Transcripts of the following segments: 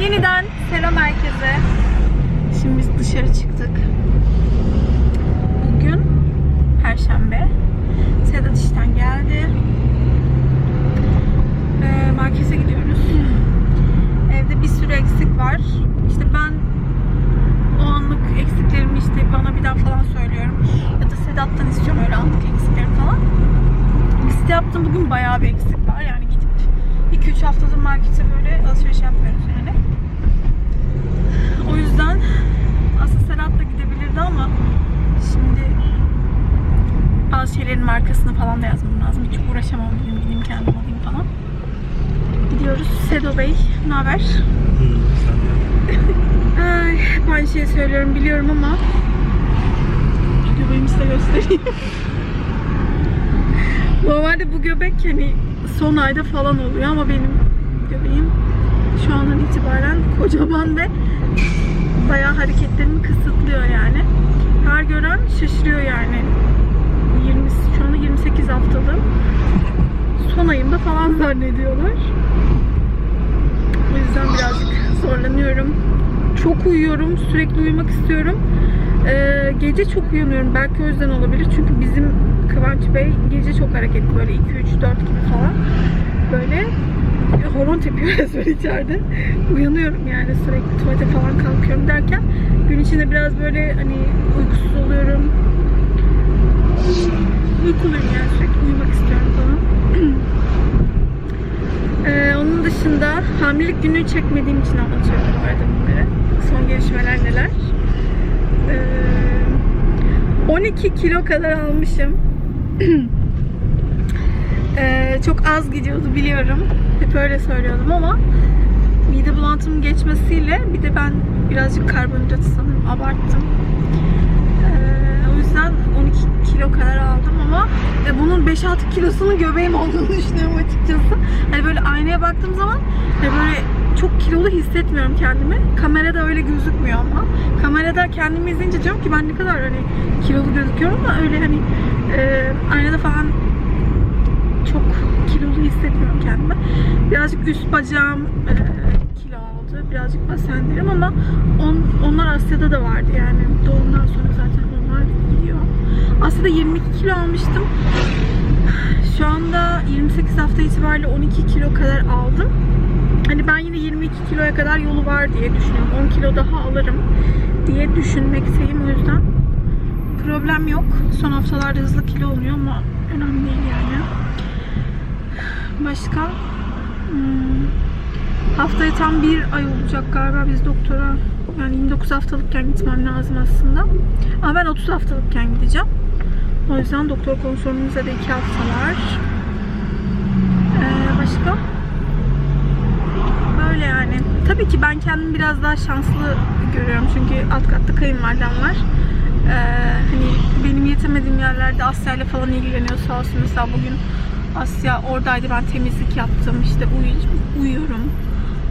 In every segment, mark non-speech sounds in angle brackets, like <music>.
Yeniden selam herkese. Şimdi biz dışarı çıktık. Bugün Perşembe. Sedat işten geldi. Ee, markete gidiyoruz. Evde bir sürü eksik var. İşte ben o anlık eksiklerimi işte bana bir daha falan söylüyorum. Ya da Sedat'tan istiyorum öyle anlık eksiklerimi falan. Liste yaptım bugün bayağı bir eksik var. Yani gidip 2-3 haftadır markete böyle alışveriş yapmıyoruz yani. O yüzden aslında Serhat da gidebilirdi ama şimdi bazı şeylerin markasını falan da yazmam lazım. Hiç uğraşamam dedim gideyim kendim alayım falan. Gidiyoruz. Sedo Bey, ne haber? <laughs> Ay, hep aynı şeyi söylüyorum biliyorum ama göbeğimi size göstereyim. <laughs> Normalde bu göbek hani son ayda falan oluyor ama benim göbeğim şu andan itibaren kocaman ve bayağı hareketlerimi kısıtlıyor yani. Her gören şaşırıyor yani. 20, şu anda 28 haftalığım. Son ayımda falan zannediyorlar. O yüzden birazcık zorlanıyorum. Çok uyuyorum. Sürekli uyumak istiyorum. Ee, gece çok uyanıyorum. Belki o yüzden olabilir. Çünkü bizim Kıvanç Bey gece çok hareketli. Böyle 2, 3, 4 gibi falan. Böyle horon tepiyor <laughs> resmen içeride. Uyanıyorum yani sürekli tuvalete falan kalkıyorum derken gün içinde biraz böyle hani uykusuz oluyorum. Uykuluyum yani sürekli uyumak istiyorum falan. <clears throat> Ee, onun dışında hamilelik günü çekmediğim için anlatıyorum bu arada bunları. Son gelişmeler neler. Ee, 12 kilo kadar almışım. <clears throat> Ee, çok az gidiyordu biliyorum. Hep öyle söylüyordum ama mide bulantımın geçmesiyle bir de ben birazcık karbonhidratı sanırım abarttım. Ee, o yüzden 12 kilo kadar aldım ama e, bunun 5-6 kilosunun göbeğim olduğunu <laughs> düşünüyorum açıkçası. Hani böyle aynaya baktığım zaman hani böyle çok kilolu hissetmiyorum kendimi. Kamerada öyle gözükmüyor ama. Kamerada kendimi izleyince diyorum ki ben ne kadar hani kilolu gözüküyorum ama öyle hani e, aynada falan hissetmiyorum kendimi. Birazcık üst bacağım e, kilo aldı. Birazcık basenlerim ama on, onlar Asya'da da vardı yani. Doğumdan sonra zaten onlar gidiyor. Asya'da 22 kilo almıştım. Şu anda 28 hafta itibariyle 12 kilo kadar aldım. Hani ben yine 22 kiloya kadar yolu var diye düşünüyorum. 10 kilo daha alırım diye düşünmekteyim o yüzden. Problem yok. Son haftalarda hızlı kilo oluyor ama önemli değil yani. Başka? Hmm, Haftaya tam bir ay olacak galiba biz doktora. Yani 29 haftalıkken gitmem lazım aslında. Ama ben 30 haftalıkken gideceğim. O yüzden doktor konsolumuzda da 2 hafta var. Ee, başka? Böyle yani. Tabii ki ben kendimi biraz daha şanslı görüyorum. Çünkü alt katta kayınvalidem var. Ee, hani benim yetemediğim yerlerde Asya ile falan ilgileniyor sağ olsun. Mesela bugün Asya oradaydı ben temizlik yaptım. İşte uyu- uyuyorum.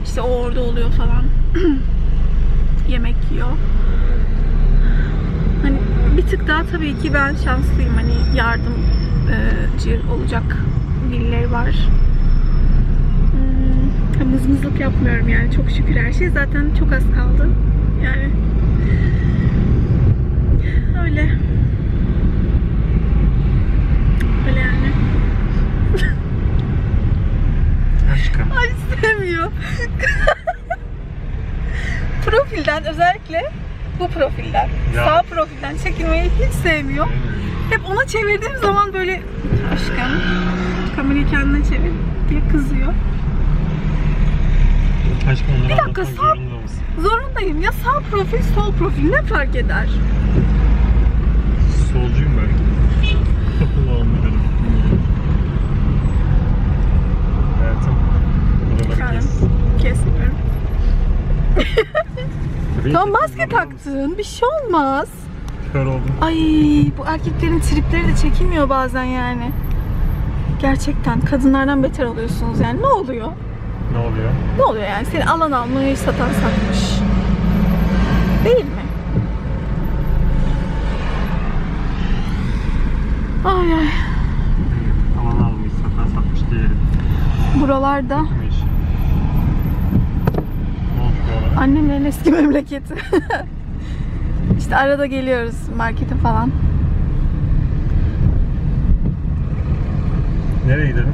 İşte o orada oluyor falan. <clears throat> Yemek yiyor. Hani bir tık daha tabii ki ben şanslıyım. Hani yardımcı olacak birileri var. Hmm, mızmızlık yapmıyorum yani çok şükür her şey. Zaten çok az kaldı. Yani. Öyle yani. Aşkım. Ay sevmiyor. <laughs> profilden özellikle bu profilden, Ya. sağ profilden çekilmeyi hiç sevmiyor. Hep ona çevirdiğim zaman böyle aşkım kamerayı kendine çevir diye kızıyor. Aşkım Bir dakika, sağ- zorunda? Zorundayım ya sağ profil sol profil ne fark eder? Solcuyum Kesmiyorum. Ki maske taktın bir şey olmaz. Kör oldum. Ay bu erkeklerin tripleri de çekilmiyor bazen yani. Gerçekten kadınlardan beter oluyorsunuz yani. Ne oluyor? Ne oluyor? Ne oluyor yani? Seni alan almayı satan satmış. Değil mi? Ay ay. Alan almış, satan satmış diyelim. Buralarda Ne iş? Ne oldu? Annemlerin eski <laughs> memleketi. işte arada geliyoruz markete falan. Nereye gidelim?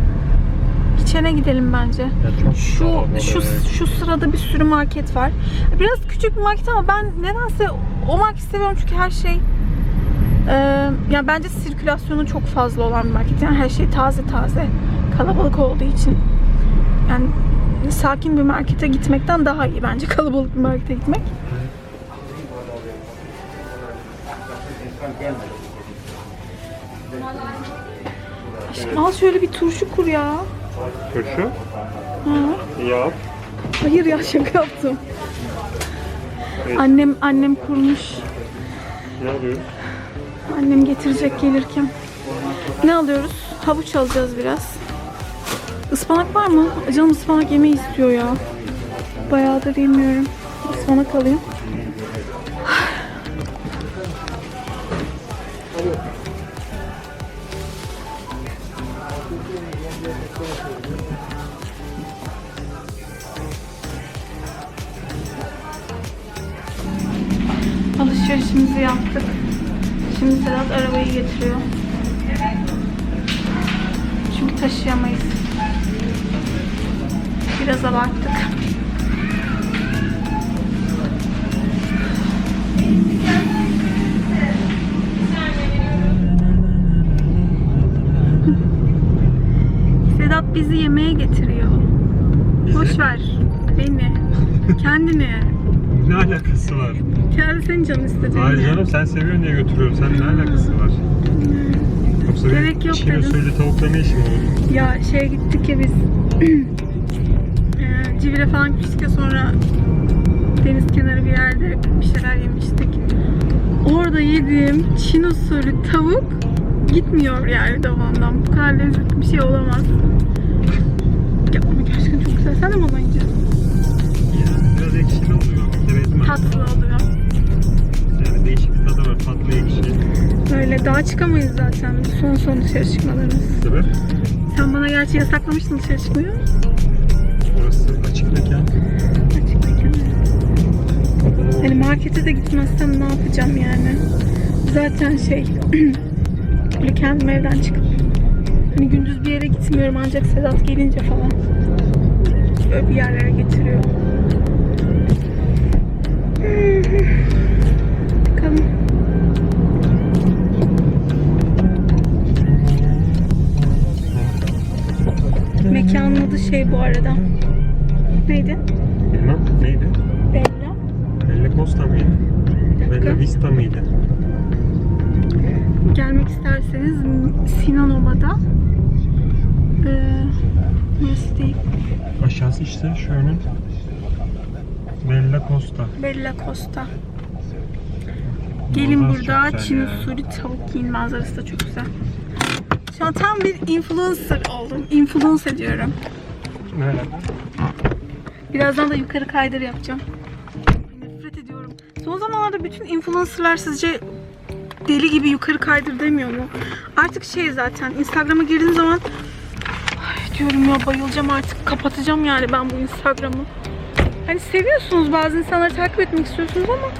İçene gidelim bence. Ya Şu şu şu sırada bir sürü market var. Biraz küçük bir market ama ben nedense o market seviyorum çünkü her şey e, yani bence sirkülasyonu çok fazla olan bir market. Yani her şey taze taze. Kalabalık olduğu için. Yani sakin bir markete gitmekten daha iyi bence <laughs> kalabalık bir markete gitmek. Aşkım al şöyle bir turşu kur ya. Turşu. Hı. Yap. Hayır ya şaka yaptım. Evet. Annem annem kurmuş. Ne alıyoruz? Annem getirecek gelirken. Ne alıyoruz? Havuç alacağız biraz. Ispanak var mı? Canım ıspanak yemeyi istiyor ya. Bayağıdır yemiyorum. Ispanak alayım. Alışverişimizi yaptık. Şimdi Sedat arabayı getiriyor. Çünkü taşıyamayız. Biraz abarttık. Sedat bizi yemeğe getiriyor. Bizi? Boş ver beni. Kendini. Ne alakası var? Kendi senin canın istediğini. Hayır canım sen seviyorsun diye götürüyorum. Sen ne alakası var? Yoksa Gerek yok çiğ dedim. usulü tavukla ne işim olur? Ya şeye gittik ya biz <clears throat> Civile falan gittik ya sonra deniz kenarı bir yerde bir şeyler yemiştik. Orada yediğim Çin usulü tavuk gitmiyor yani damağımdan. Bu kadar lezzetli bir şey olamaz. Ya ama gerçekten çok güzel. Sen de mi ondan yiyeceksin? Biraz ekşili oluyor. Ben. Tatlı oluyor. Yani değişik bir tadı var. Tatlı ekşi. Böyle daha çıkamayız zaten. Son son dışarı çıkmalarımız. Sebep? Sen bana gerçi yasaklamıştın dışarı çıkmayı. Hani markete de gitmezsem ne yapacağım yani? Zaten şey <clears throat> böyle kendim evden çıkıp hani gündüz bir yere gitmiyorum ancak Sedat gelince falan böyle bir yerlere getiriyor. <sighs> Bakalım. Mekanın adı şey bu arada. Neydi? Bilmem neydi? Costa mıydı? Bella Vista mıydı? Gelmek isterseniz Sinan Oba'da ee, diyeyim? Aşağısı işte önün. Bella Costa. Bella Costa. Gelin Manzarası burada güzel Çin ya. usulü tavuk yiyin manzarası da çok güzel. Şu an tam bir influencer oldum. Influence ediyorum. Alaka? Birazdan da yukarı kaydır yapacağım. Son zamanlarda bütün influencerlar sizce deli gibi yukarı kaydır demiyor mu? Artık şey zaten Instagram'a girdiğin zaman Ay diyorum ya bayılacağım artık kapatacağım yani ben bu Instagram'ı. Hani seviyorsunuz bazı insanları takip etmek istiyorsunuz ama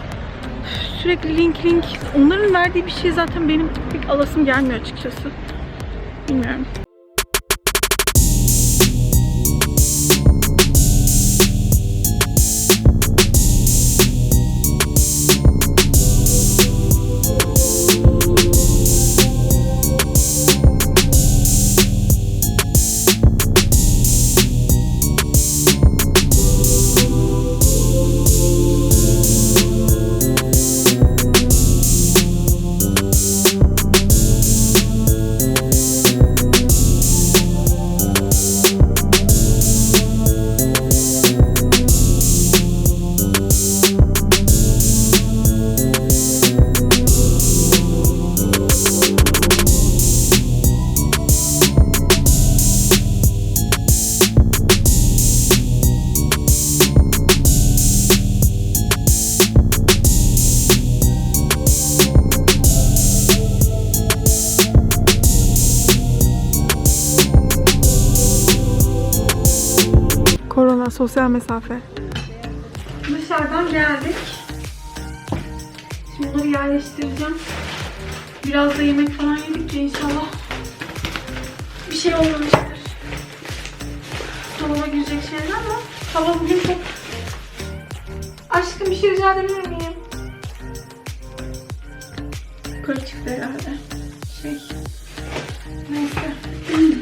sürekli link link onların verdiği bir şey zaten benim pek alasım gelmiyor açıkçası. Bilmiyorum. Sosyal mesafe. dışarıdan geldik. Şimdi bunları yerleştireceğim. Biraz da yemek falan yedik de inşallah bir şey olmamıştır. Dolaba girecek şeyler ama hava bugün çok... Aşkım bir şey rica edebilir miyim? Yukarı çıktı herhalde. Şey... Neyse. <clears throat>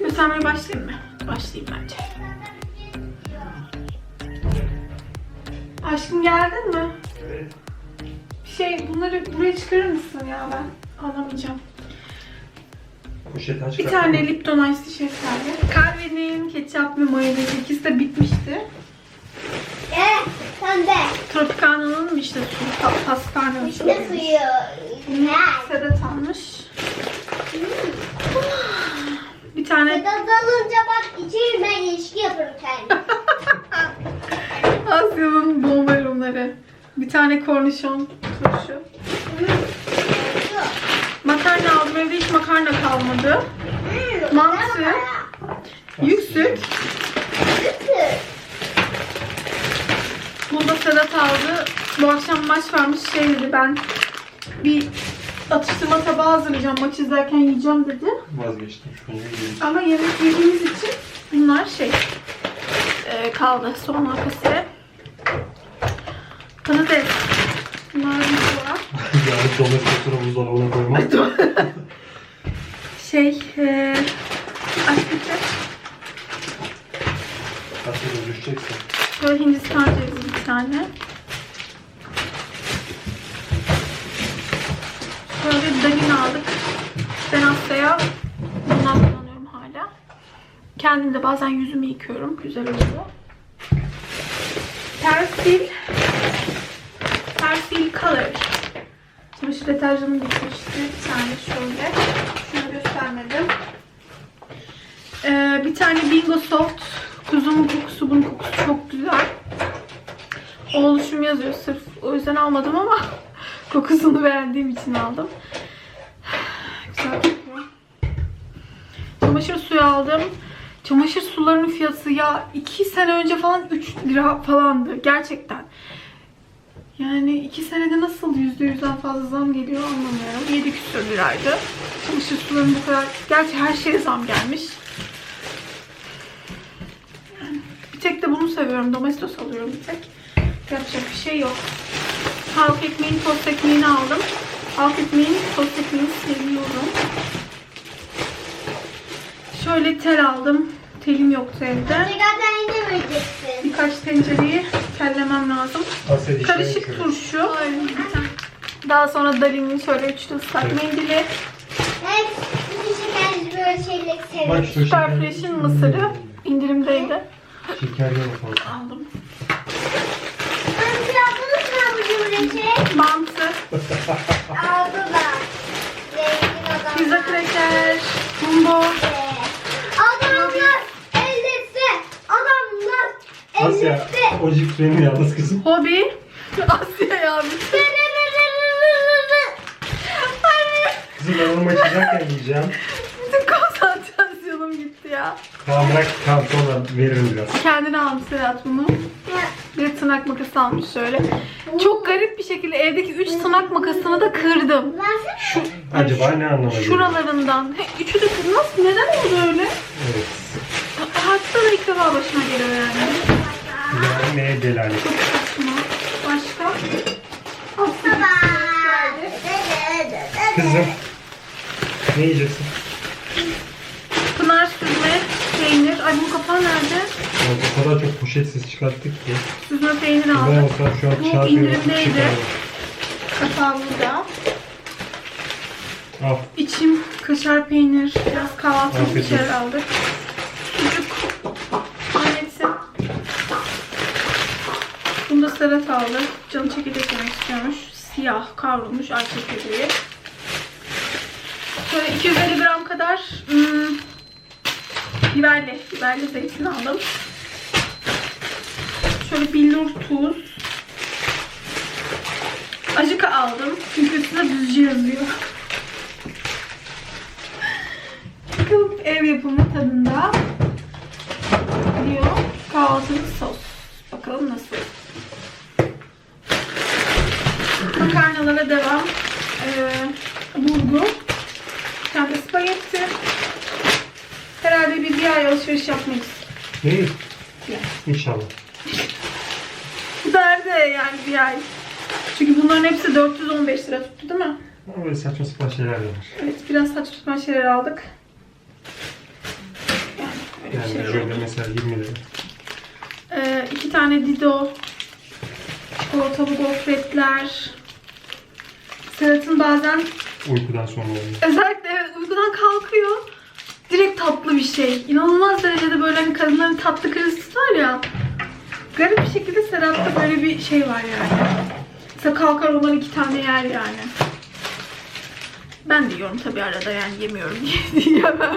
Göstermeye başlayayım mı? Başlayayım bence. Aşkım geldin mi? Evet. Şey bunları buraya çıkarır mısın ya ben alamayacağım. Poşeti aç. Bir tane Lipton Ice şeftali. Kahvenin ketçap ve mayonez ikisi de bitmişti. Evet, sen de. Tropicana'nın işte suyu, pa- pastane İşte usulü. suyu. Güzel. Sedat almış. Bir tane Sedat alınca bak içeri ben ilişki yaparım kendim. <laughs> Asya'nın bombalonları. Bir tane kornişon turşu. Makarna aldım. Evde hiç makarna kalmadı. Mantı. Yüksük. Bunu da Sedat aldı. Bu akşam maç varmış. Şey dedi ben bir atıştırma tabağı hazırlayacağım. Maç izlerken yiyeceğim dedi. Vazgeçtim şu konuyu yiyeyim. Ama yemek yediğimiz için bunlar şey e, kaldı. Soğan arkası. Patates. <laughs> Bir var. yani domatesleri buzdolabına koymak. Şey e, aç bitir. Aslında düşeceksin. Şöyle Hindistan cevizi bir tane. Şöyle dalin aldık. Ben haftaya bundan kullanıyorum hala. Kendim de bazen yüzümü yıkıyorum. Güzel oluyor. Persil. Persil Color. Çamaşır deterjanım bitmişti. Bir tane şöyle. Şunu göstermedim. Ee, bir tane Bingo Soft. Kuzumun kokusu, bunun kokusu çok güzel. Oluşum yazıyor sırf. O yüzden almadım ama <laughs> kokusunu beğendiğim için aldım. Güzel. Çamaşır suyu aldım. Çamaşır sularının fiyatı ya 2 sene önce falan 3 lira falandı. Gerçekten. Yani 2 senede nasıl %100'den fazla zam geliyor anlamıyorum. 7 küsur liraydı. Çamaşır sularının bu kadar... Gerçi her şeye zam gelmiş. Bir tek de bunu seviyorum. Domestos alıyorum bir tek. Yapacak bir şey yok. Halk ekmeğini, tost ekmeğini aldım. Halk ekmeğini, tost ekmeğini seviyorum. Şöyle tel aldım. Telim yoktu evde. Tekrardan yine vereceksin. Birkaç tencereyi kellemem lazım. Dişlerini Karışık turşu. Daha sonra Dalin'in şöyle üçlü ıslak mendili. Evet, şekerli böyle şeyleri Bak severim. şu Süper Fresh'in mısırı indirimdeydi. Şekerli bakalım. Aldım. Mantı. Zengin adamlar. pizza kraker, jumbo. Adamlar ellisi. Asya o cips benim yalnız kızım. Hobi. Asya ya bir Kızım ben onu açacakken yiyeceğim. Bütün konsantrasyonum gitti ya. Tamam bırak tamam sonra veririm biraz. Kendine almış Sedat bunu. Bir tırnak makası almış şöyle. Çok garip bir şekilde evdeki 3 tırnak makasını da kırdım. Şu Acaba ne anlama geliyor? şuralarından. He, üçü de. Nasıl? Neden oldu öyle? Evet. Hatta da ilk defa başıma geliyor yani. Yani neye delalet? Saçma. Başka? Kızım. Ne yiyeceksin? Pınar süzme peynir. Ay bu kapağı nerede? Ya o kadar çok poşetsiz çıkarttık ki. Süzme peynir Ben aldım. olsam şu an Bu çarpıyorum. indirimdeydi. çıkarırım. Kapağı burada. Al. İçim kaşar peynir. Biraz kahvaltılık bir Afiyet şeyler aldık. Sucuk. Annesi. Bunu da Serhat aldı. Canı çekirdek yemek istiyormuş. Siyah kavrulmuş ay çekirdeği. Şöyle 250 gram kadar hmm, biberli, biberli zeytin aldım. Şöyle billur tuz. Acıka aldım. Çünkü üstünde düzce yazıyor. Bakalım ev yapımı tadında diyor. Kahvaltılık sos. Bakalım nasıl. Makarnalara devam. Ee, burgu. Bir tane spagetti. Herhalde bir, ay alışveriş yapmayız. İyi. Ya. İnşallah. Derdi yani bir ay. Çünkü bunların hepsi 415 lira tuttu değil mi? Ama böyle saçma sapan şeyler var. Evet biraz saç tutma şeyler aldık. Yani öyle bir Yani şeyler şöyle mesela 20 lira. Ee, iki tane Dido. Çikolatalı gofretler. Serhat'ın bazen Uykudan sonra oluyor. özellikle evet, uykudan kalkıyor. Direkt tatlı bir şey. İnanılmaz derecede böyle hani kadınların tatlı krizi var ya. Garip bir şekilde Serhat'ta böyle bir şey var yani. Mesela kalkar ondan iki tane yer yani. Ben de yiyorum tabii arada yani yemiyorum <laughs> diye diyemem.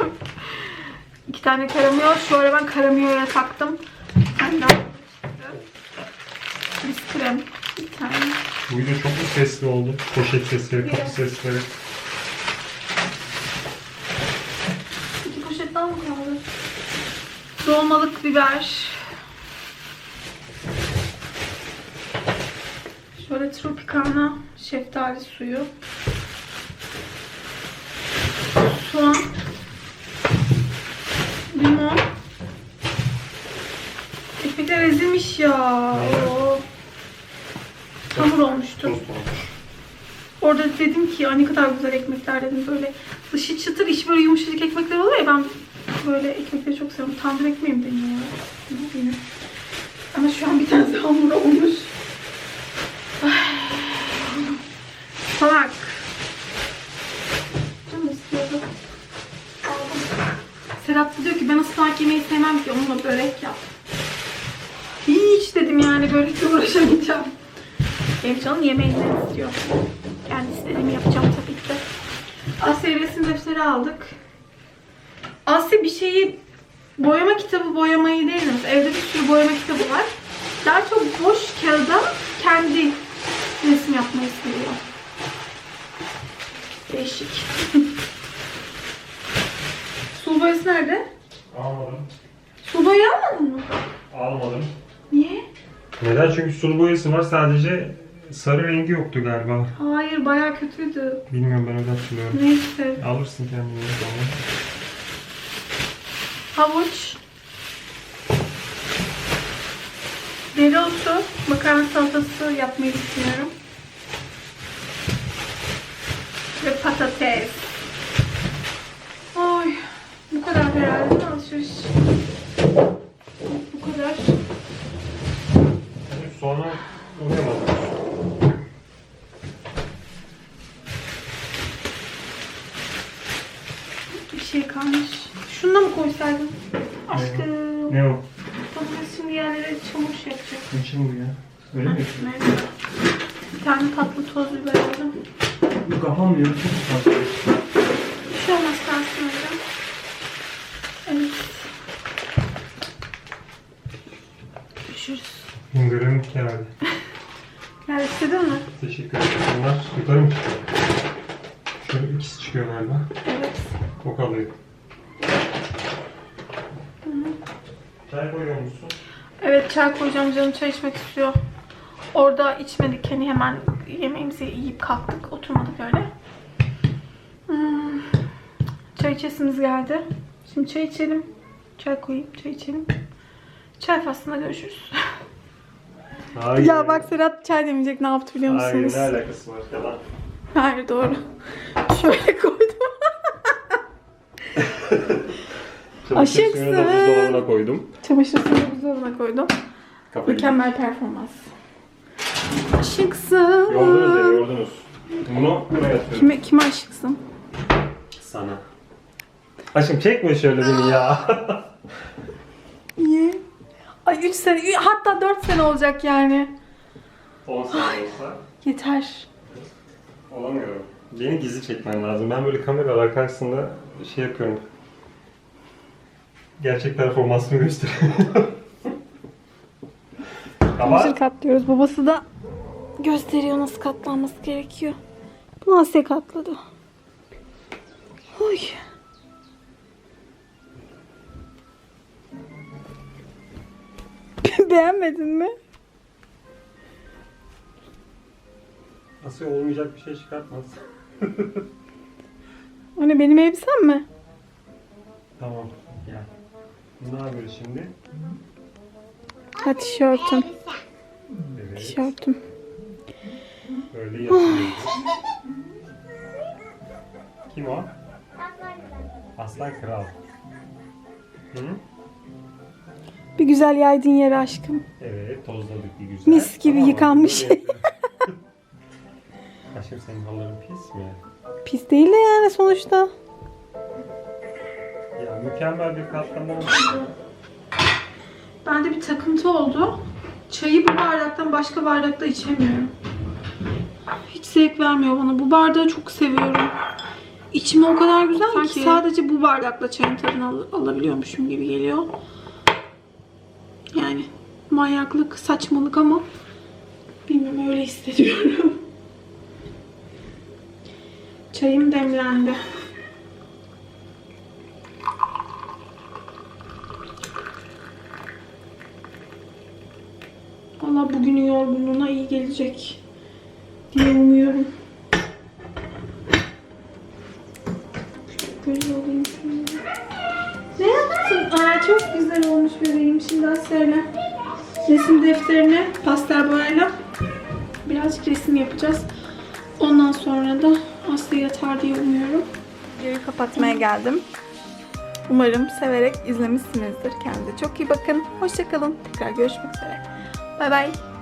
İki tane karamıyor. Şu ara ben karamiyoya taktım. Bir tane daha çıktı. Biz krem. Bir tane. Bu video çok mu sesli oldu? Poşet sesleri, kapı sesleri. İki poşet daha mı kaldı? Dolmalık biber. Şöyle Tropicana şeftali suyu. Soğan. Limon. Ekmekler ezilmiş ya. Oo. Tost olmuş. Orada dedim ki "Ay ne kadar güzel ekmekler dedim böyle dışı çıtır içi böyle yumuşacık ekmekler oluyor ya ben böyle ekmekleri çok seviyorum. Tandır ekmeği mi deniyor? Ne deniyor? Ama şu an bir tanesi hamur olmuş. <sighs> Salak. Serap da diyor ki ben ıspanak yemeyi sevmem ki onunla börek yap. Hiç dedim yani börekle uğraşamayacağım. Benim canım yemeğinden istiyor. Kendi istediğimi yapacağım tabii ki de. Asya resim defteri aldık. Asya bir şeyi boyama kitabı boyamayı değil de mesela evde bir sürü boyama kitabı var. Daha çok boş kağıda kendi resim yapmayı seviyor. Değişik. <laughs> Sulu boyası nerede? Almadım. Sulu boyayı almadın mı? Almadım. Niye? Neden? Çünkü sulu boyası var sadece sarı rengi yoktu galiba. Hayır bayağı kötüydü. Bilmiyorum ben öyle hatırlıyorum. Neyse. Alırsın kendini. Tamam. Havuç. Dereotu. Makarna salatası yapmayı düşünüyorum. Ve patates. Ay. Bu kadar herhalde alışveriş. Bu kadar. Yani sonra uğrayamadım. Bir şey kalmış. Şunu da mı koysaydım? Aşkım. Ne o? Patates şimdi yerlere çamur şey yapacak. Niçin bu ya? Öyle mi? Bir tane tatlı toz biber aldım. Bu kafam diyor. Çok tatlı. Bir şey olmaz kalsın öyle. Evet. Görüşürüz. Hüngürüm geldi. Gel istedin mi? Teşekkür ederim. Bunlar yukarı mı çıkıyor? Şöyle ikisi çıkıyor galiba. Evet. O kalıyor. Çay koyuyor musun? Evet çay koyacağım canım çay içmek istiyor. Orada içmedik hani hemen yemeğimizi yiyip kalktık. Oturmadık öyle. Hmm. Çay içesimiz geldi. Şimdi çay içelim. Çay koyayım çay içelim. Çay faslında görüşürüz. Hayır. ya bak Serhat çay demeyecek ne yaptı biliyor Hayır musunuz? ne alakası var? Yalan. Hayır doğru. Şöyle koydum. Çamaşır Aşıksın. suyunu da buzdolabına koydum. Çamaşır suyunu buzdolabına koydum. Kafayı. Mükemmel performans. Aşıksın. Yordunuz beni yordunuz. Bunu buraya atıyorum. Kime, kime aşıksın? Sana. Aşkım çekme şöyle beni ya. Niye? Ay 3 sene, ü- hatta 4 sene olacak yani. 10 sene olsa Yeter. olamıyorum. Beni gizli çekmen lazım. Ben böyle kameralar karşısında şey yapıyorum. Gerçek performansımı gösteriyorum. Ama Çamaşır katlıyoruz. Babası da gösteriyor nasıl katlanması gerekiyor. Bunu Asya katladı. Oy. <laughs> Beğenmedin mi? Asya olmayacak bir şey çıkartmaz. <laughs> o ne benim elbisem mi? Tamam gel. Ne yapıyoruz şimdi? Ha tişörtüm. Evet. Tişörtüm. Böyle yapıyoruz. Kim o? Aslan Kral. Hı? Bir güzel yaydın yere aşkım. Evet, tozladık bir güzel. Mis gibi Tamam, yıkanmış. böyle. Aşkım senin halıların pis mi? Pis değil de yani sonuçta. Ya mükemmel bir katlama olmuş. Bende bir takıntı oldu. Çayı bu bardaktan başka bardakta içemiyorum. Hiç zevk vermiyor bana. Bu bardağı çok seviyorum. İçime o kadar güzel ki. Sadece bu bardakla çayın tadını al- alabiliyormuşum gibi geliyor. Yani manyaklık, saçmalık ama bilmiyorum öyle hissediyorum. <laughs> Çayım demlendi. Valla bugünün yorgunluğuna iyi gelecek diye umuyorum. Böyle olayım şimdi. Ne yaptın? Aa, çok güzel olmuş bebeğim. Şimdi söyle. Resim defterine pastel boyayla birazcık resim yapacağız. Ondan sonra da Aslı yatar diye umuyorum. Videoyu kapatmaya geldim. Umarım severek izlemişsinizdir. Kendinize çok iyi bakın. Hoşçakalın. Tekrar görüşmek üzere. Bay bay.